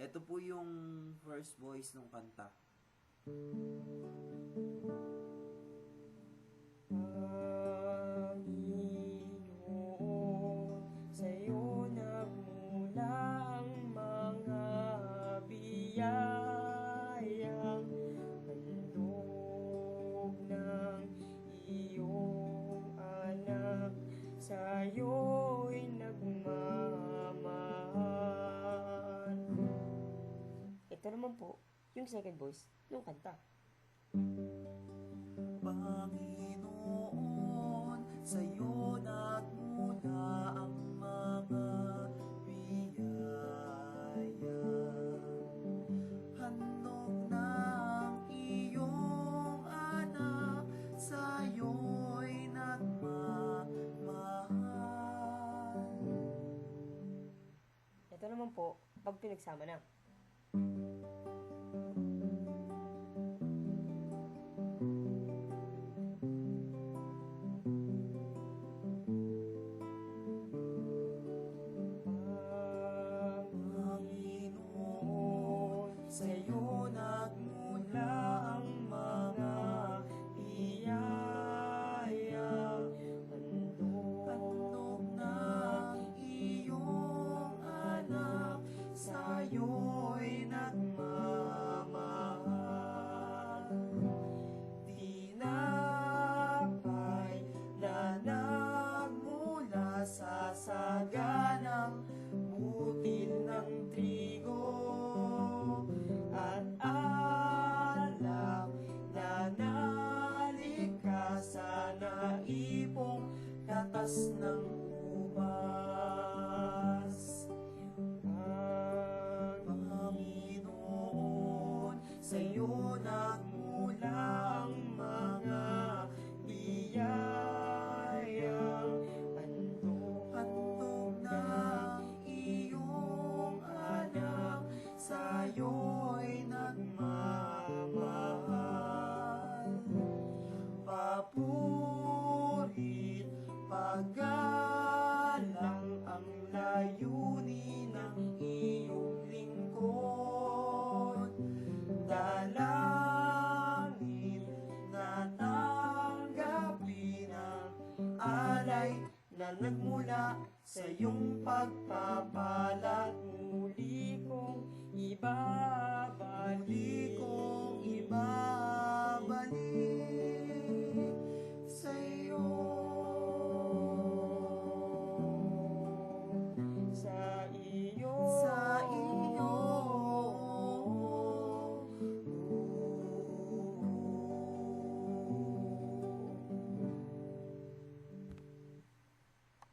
Ito po yung first voice ng kanta. Naman po, yung second voice, yung kanta. Panginoon, sa'yo nagmula ang mga biyaya. Handog ng iyong anak, sa'yo'y nagmamahal. Ito naman po, pag pinagsama na. Naipong katas ng ubas. Panginoon, sa'yo nagmula ang mga biyayang handog, handog ng iyong anak, sa'yo'y nagmamahal. na nagmula sa iyong pagpapalat muli kong ibabalik. Muli kong ibabalik.